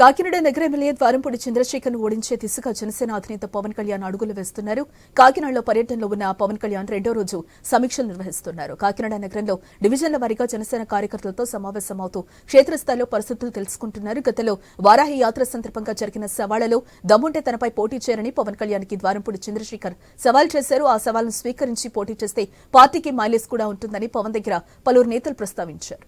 కాకినాడ నగర ఎమ్మెల్యే ద్వారంపూడి చంద్రశేఖర్ ఓడించే దిశగా జనసేన అధినేత పవన్ కళ్యాణ్ అడుగులు వేస్తున్నారు. కాకినాడలో పర్యటనలో ఉన్న పవన్ కళ్యాణ్ రెండో రోజు సమీక్షలు నిర్వహిస్తున్నారు. కాకినాడ నగరంలో డివిజన్ల వారీగా జనసేన కార్యకర్తలతో సమావేశమవుతూ క్షేత్రస్థాయిలో పరిస్థితులు తెలుసుకుంటున్నారు. గతంలో వారాహి యాత్ర సందర్భంగా జరిగిన సవాళ్ళలో దమ్ముంటే తనపై పోటీ చేయరని పవన్ కళ్యాణ్కి ద్వారంపూడి చంద్రశేఖర్ సవాల్ చేశారు. ఆ సవాల్ను స్వీకరించి పోటీ చేస్తే పార్టీకి మైలేజ్ కూడా ఉంటుందని పవన్ దగ్గర పలువురు నేతలు ప్రస్తావించారు.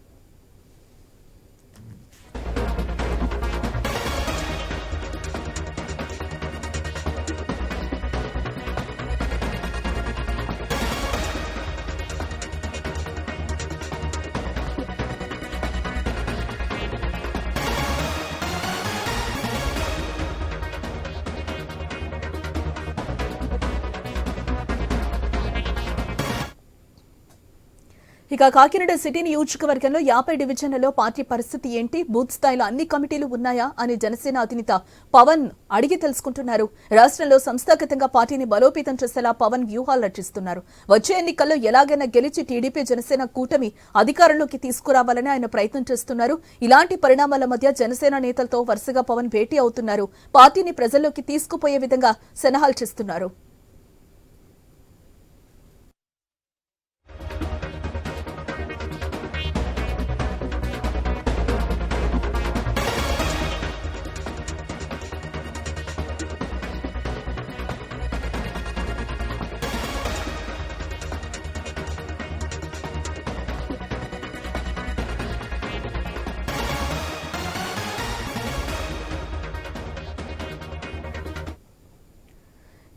ఇక కాకినాడ సిటీ నియోజకవర్గంలో యాభై డివిజన్లలో పార్టీ పరిస్థితి ఏంటి? బూత్ స్థాయిలో అన్ని కమిటీలు ఉన్నాయా? అని జనసేన అధినేత పవన్ అడిగి తెలుసుకుంటున్నారు. రాష్ట్రంలో సంస్థాగతంగా పార్టీని బలోపేతం చేసేలా పవన్ వ్యూహాలు రచిస్తున్నారు. వచ్చే ఎన్నికల్లో ఎలాగైనా గెలిచి టీడీపీ జనసేన కూటమి అధికారంలోకి తీసుకురావాలని ఆయన ప్రయత్నం చేస్తున్నారు. ఇలాంటి పరిణామాల మధ్య జనసేన నేతలతో వరుసగా పవన్ భేటీ అవుతున్నారు. పార్టీని ప్రజల్లోకి తీసుకుపోయే విధంగా సలహాలు చేస్తున్నారు.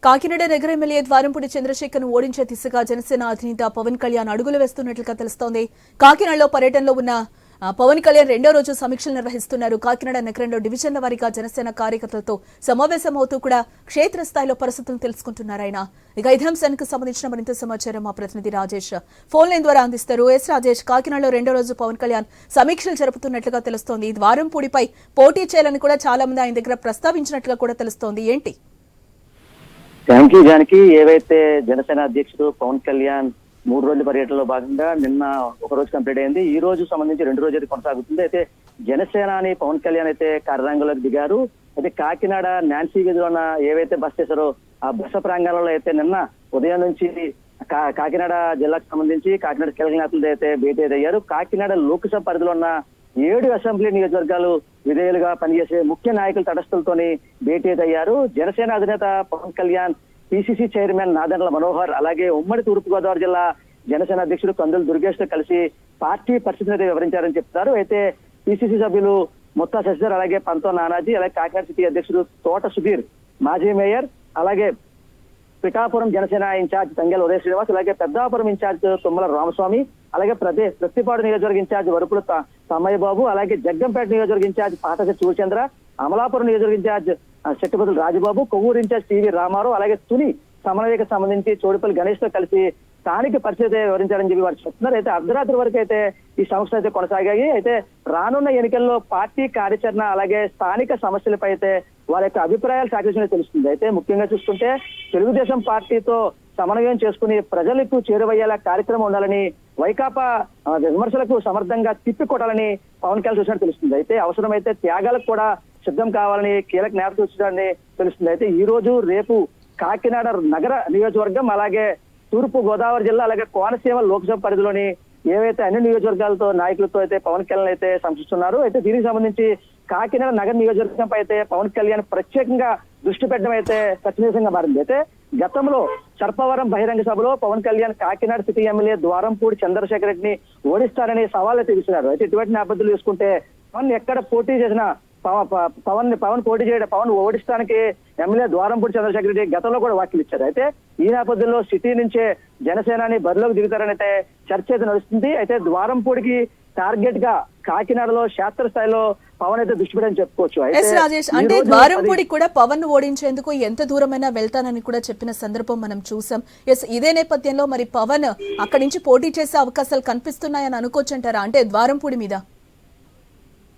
కాకినాడ నగర ఎమ్మెల్యే ద్వారంపూడి చంద్రశేఖర్ను ఓడించే దిశగా జనసేన అధినేత పవన్ కళ్యాణ్ అడుగులు వేస్తున్నట్లుగా తెలుస్తోంది. కాకినాడలో పర్యటనలో ఉన్న పవన్ కళ్యాణ్ రెండో రోజు సమీక్షలు నిర్వహిస్తున్నారు. కాకినాడ నగరంలో డివిజన్ల వారీగా జనసేన కార్యకర్తలతో సమావేశమవుతూ కూడా క్షేత్రస్థాయిలో పరిస్థితులను తెలుసుకుంటున్నారు ఆయన. ఇక ఇదే అంశానికి సంబంధించిన మరింత సమాచారం మా ప్రతినిధి రాజేష్. ఫోన్ లైన్ ద్వారా అందిస్తారు. ఎస్ రాజేష్ కాకినాడలో రెండో రోజు పవన్ కళ్యాణ్ సమీక్షలు జరుపుతున్నట్లుగా తెలుస్తోంది. ద్వారంపూడిపై పోటీ చేయాలని కూడా చాలా మంది ఆయన దగ్గర ప్రస్తావించినట్లుగా కూడా తెలుస్తోంది. ఏంటి? థ్యాంక్ యూ జానకి ఏవైతే జనసేన అధ్యక్షుడు పవన్ కళ్యాణ్ మూడు రోజుల పర్యటనలో భాగంగా నిన్న ఒక రోజు కంప్లీట్ అయింది ఈ రోజు సంబంధించి రెండు రోజులు కొనసాగుతుంది. అయితే జనసేన అని పవన్ కళ్యాణ్ అయితే కార్యాంగంలోకి దిగారు. అయితే కాకినాడ నాన్సీ గదిలోన ఏవైతే బస్ చేశారో ఆ బస ప్రాంగణంలో అయితే నిన్న ఉదయం నుంచి కాకినాడ జిల్లాకు సంబంధించి కాకినాడ కీలక నేతలతో అయితే భేటీ అయ్యారు. కాకినాడ లోక్సభ పరిధిలో ఉన్న ఏడు అసెంబ్లీ నియోజకవర్గాలు విధేయులుగా పనిచేసే ముఖ్య నాయకుల తటస్థులతోనే భేటీ అయ్యారు. జనసేన అధినేత పవన్ కళ్యాణ్ పిసిసి చైర్మన్ నాదెండ్ల మనోహర్ అలాగే ఉమ్మడి తూర్పుగోదావరి జిల్లా జనసేన అధ్యక్షుడు కందుల దుర్గేష్తో కలిసి పార్టీ పరిస్థితిని వివరించారని చెప్తారు. అయితే పిసిసి సభ్యులు ముత్తా శశిధర్ అలాగే పంతో నానాజీ అలాగే కాకినాడ సిటీ అధ్యక్షుడు తోట సుధీర్ మాజీ మేయర్ అలాగే పిఠాపురం జనసేన ఇన్ఛార్జ్ తంగెల ఉదయ శ్రీనివాస్ అలాగే పెద్దాపురం ఇన్ఛార్జ్ తుమ్మల రామస్వామి అలాగే ప్రదేశ్ ప్రతిపాడు నియోజకవర్గ ఇన్ఛార్జ్ వరుపుల తమ్మయ్య బాబు అలాగే జగ్గంపేట నియోజకవర్గ ఇన్ఛార్జ్ పాటశ శివచంద్ర అమలాపురం నియోజకవర్గ ఇన్ఛార్జ్ ఆ, శెట్టిపతుల రాజబాబు కొవ్వూరు ఇన్ఛార్జ్ టీవీ రామారావు అలాగే తుని సమన్వయకు సంబంధించి చోడిపల్లి గణేష్తో కలిసి స్థానిక పరిస్థితి వివరించారని చెప్పి వారు చెప్తున్నారు. అయితే అర్ధరాత్రి వరకు అయితే ఈ సమస్యలు అయితే కొనసాగాయి. అయితే రానున్న ఎన్నికల్లో పార్టీ కార్యాచరణ అలాగే స్థానిక సమస్యలపై అయితే వారి యొక్క అభిప్రాయాలు సాకరించిన తెలుస్తుంది. అయితే ముఖ్యంగా చూసుకుంటే తెలుగుదేశం పార్టీతో సమన్వయం చేసుకుని ప్రజలకు చేరువయ్యేలా కార్యక్రమం ఉండాలని వైకాపా విమర్శలకు సమర్థంగా తిప్పికొట్టాలని పవన్ కళ్యాణ్ చూసినట్టు తెలుస్తుంది. అయితే అవసరమైతే త్యాగాలకు కూడా సిద్ధం కావాలని కీలక నేత చూసడాన్ని తెలుస్తుంది. అయితే ఈ రోజు రేపు కాకినాడ నగర నియోజకవర్గం అలాగే తూర్పు గోదావరి జిల్లా అలాగే కోనసీమ లోక్సభ పరిధిలోని ఏవైతే అన్ని నియోజకవర్గాలతో నాయకులతో అయితే పవన్ కళ్యాణ్ అయితే సంసిస్తున్నారు అయితే దీనికి సంబంధించి కాకినాడ నగర నియోజకవర్గంపై అయితే పవన్ కళ్యాణ్ ప్రత్యేకంగా దృష్టి పెట్టడం అయితే చర్చనీయంగా మారింది. అయితే గతంలో సర్పవరం బహిరంగ సభలో పవన్ కళ్యాణ్ కాకినాడ సిటీ ఎమ్మెల్యే ద్వారంపూడి చంద్రశేఖర్ రెడ్డిని ఓడిస్తారని సవాల్ అయితే విసిరారు. అయితే ఇటువంటి నేపథ్యంలో చూసుకుంటే పవన్ ఎక్కడ పోటీ చేసినా ప- పవన్ పవన్ పోటీ చేయడం పవన్ ఓడిస్తానికి ఎమ్మెల్యే ద్వారంపూడి చంద్రశేఖర్ రెడ్డి గతంలో కూడా వ్యాఖ్యలు ఇచ్చారు. అయితే ఈ నేపథ్యంలో సిటీ నుంచే జనసేనాని బరిలోకి దిగుతారని అయితే చర్చ అయితే నడుస్తుంది. అయితే ద్వారంపూడికి టార్గెట్గా కాకినాడలో క్షేత్రస్థాయిలో పవన్ అయితే దృష్టి పెట్టని చెప్పుకోవచ్చు. ఎస్ రాజేష్ అంటే రోజు ద్వారంపూడి కూడా పవన్ ఓడించేందుకు ఎంత దూరమైనా వెళ్తానని కూడా చెప్పిన సందర్భం మనం చూసాం. ఎస్ ఇదే నేపథ్యంలో మరి పవన్ అక్కడి నుంచి పోటీ చేసే అవకాశాలు కనిపిస్తున్నాయని అనుకోవచ్చంటారా? అంటే ద్వారంపూడి మీద?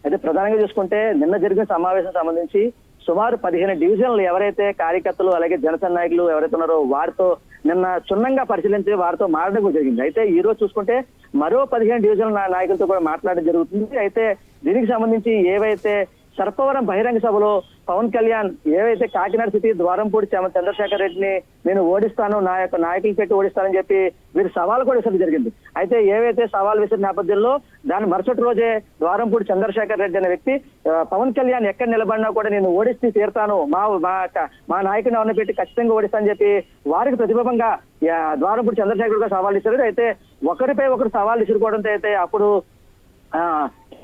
అయితే ప్రధానంగా చూసుకుంటే నిన్న జరిగిన సమావేశం సంబంధించి సుమారు పదిహేను డివిజన్లు ఎవరైతే కార్యకర్తలు అలాగే జనసేన నాయకులు ఎవరైతే ఉన్నారో వారితో నిన్న క్షుణ్ణంగా పరిశీలించి వారితో మాట్లాడడం జరిగింది. అయితే ఈ రోజు చూసుకుంటే మరో పదిహేను డివిజన్ల నాయకులతో కూడా మాట్లాడడం జరుగుతుంది. అయితే దీనికి సంబంధించి ఏవైతే సర్పవరం బహిరంగ సభలో పవన్ కళ్యాణ్ ఏవైతే కాకినాడ సిటీ ద్వారంపూడి చంద్రశేఖర్ రెడ్డిని నేను ఓడిస్తాను నా యొక్క నాయకులు పెట్టి ఓడిస్తానని చెప్పి వీరు సవాల్ కూడా విసరడం జరిగింది. అయితే ఏవైతే సవాల్ విసిరిన నేపథ్యంలో దాని మరుసటి రోజే ద్వారంపూడి చంద్రశేఖర్ రెడ్డి అనే వ్యక్తి పవన్ కళ్యాణ్ ఎక్కడ నిలబడినా కూడా నేను ఓడిస్తే తీరుతాను మా మా మా నాయకుని ఎవరిని పెట్టి ఖచ్చితంగా ఓడిస్తానని చెప్పి వారికి ప్రతిబింబంగా ద్వారంపూడి చంద్రశేఖర్ గారు సవాల్ ఇచ్చారు అయితే ఒకరిపై ఒకరు సవాల్ విసురుకోవడంతో అయితే అప్పుడు ఆ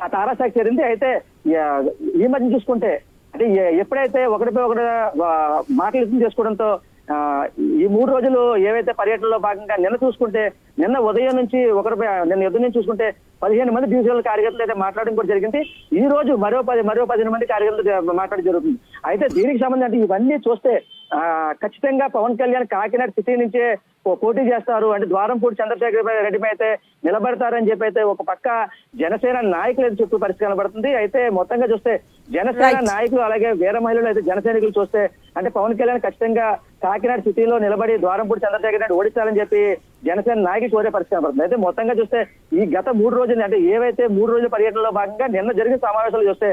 ఆ తారాసాకి చేరింది. అయితే ఈ మధ్య చూసుకుంటే అంటే ఎప్పుడైతే ఒకటిపై ఒకటి మాటలు యుద్ధం చేసుకోవడంతో ఈ మూడు రోజులు ఏవైతే పర్యటనలో భాగంగా నిన్న చూసుకుంటే నిన్న ఉదయం నుంచి ఒకరిపై నిన్న యుద్ధం నుంచి చూసుకుంటే పదిహేను మంది డివిజనల్ కార్యకర్తలు అయితే మాట్లాడడం కూడా జరిగింది. ఈ రోజు మరో పది మరో పదిహేను మంది కార్యకర్తలు మాట్లాడడం జరుగుతుంది. అయితే దీనికి సంబంధించి ఇవన్నీ చూస్తే ఖచ్చితంగా పవన్ కళ్యాణ్ కాకినాడ సిటీ నుంచే పోటీ చేస్తారు. అంటే ద్వారంపూడి చంద్రశేఖర్ రెడ్డి అయితే నిలబడతారని చెప్పి అయితే ఒక పక్క జనసేన నాయకులు అయితే చుట్టూ పరిస్థితి కనబడుతుంది అయితే మొత్తంగా చూస్తే జనసేన. నాయకులు అలాగే వేరే మహిళలు అయితే జన సైనికులు చూస్తే అంటే పవన్ కళ్యాణ్ ఖచ్చితంగా కాకినాడ సిటీలో నిలబడి ద్వారంపూడి చంద్రశేఖర్ రెడ్డి ఓడించాలని చెప్పి జనసేన నాయకులు కోరే పరిస్థితి కనబడుతుంది అయితే మొత్తంగా చూస్తే ఈ గత మూడు రోజులు అంటే ఏవైతే మూడు రోజుల పర్యటనలో భాగంగా నిన్న జరిగిన సమావేశాలు చూస్తే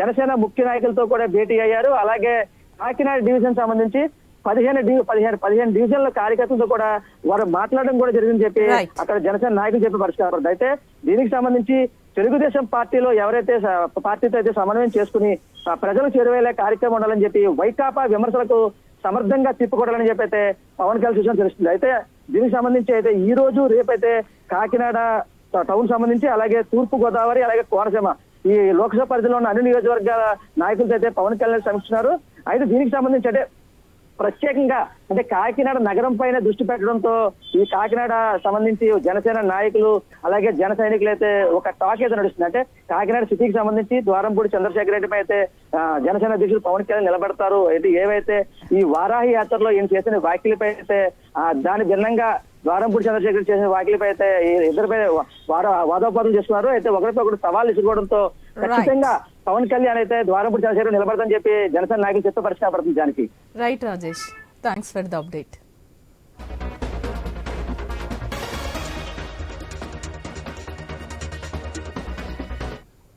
జనసేన ముఖ్య నాయకులతో కూడా భేటీ అయ్యారు. అలాగే కాకినాడ డివిజన్ సంబంధించి పదిహేను డివి పదిహేను పదిహేను డివిజన్ల కార్యకర్తలతో కూడా వారు మాట్లాడడం కూడా జరిగిందని చెప్పి. అక్కడ జనసేన నాయకులు చెప్పి పరిష్కారం అయితే దీనికి సంబంధించి తెలుగుదేశం పార్టీలో ఎవరైతే పార్టీతో అయితే సమన్వయం చేసుకుని ఆ, ప్రజలకు చేరువయ్యే కార్యక్రమం ఉండాలని చెప్పి వైకాపా విమర్శలకు సమర్థంగా తిప్పుకోవాలని చెప్పి అయితే పవన్ కళ్యాణ్ సూచన తెలుస్తుంది అయితే దీనికి సంబంధించి అయితే ఈ రోజు రేపైతే కాకినాడ టౌన్ సంబంధించి అలాగే తూర్పు గోదావరి అలాగే కోనసీమ ఈ లోక్సభ పరిధిలో ఉన్న అన్ని నియోజకవర్గాల నాయకులతో అయితే పవన్ కళ్యాణ్ సమీక్షిస్తున్నారు. అయితే దీనికి సంబంధించి అంటే ప్రత్యేకంగా అంటే కాకినాడ నగరం పైన దృష్టి పెట్టడంతో ఈ కాకినాడ సంబంధించి జనసేన నాయకులు అలాగే జన సైనికులు అయితే ఒక టాక్ అయితే నడుస్తుంది. అంటే కాకినాడ సిటీకి సంబంధించి ద్వారంపూడి చంద్రశేఖర్ రెడ్డి అయితే జనసేన అధ్యక్షులు పవన్ కళ్యాణ్ నిలబడతారు. అయితే ఏవైతే ఈ వారాహి యాత్రలో ఈయన చేసిన వ్యాఖ్యలపై అయితే దాని భిన్నంగా ద్వారంపూడి చంద్రశేఖర్ చేసిన వ్యాఖ్యలపై అయితే ఇద్దరిపై వాదోపాదం చేస్తున్నారు. అయితే ఒకరిపై ఒకరు సవాల్ ఇసుకోవడంతో ఖచ్చితంగా పవన్ కళ్యాణ్ అయితే ద్వారంపూడి చంద్రశేఖర్ నిలబడదని చెప్పి జనసేన నాయకులు చెప్పే పరిస్థితి పడుతుంది దానికి right Rajesh thanks for the update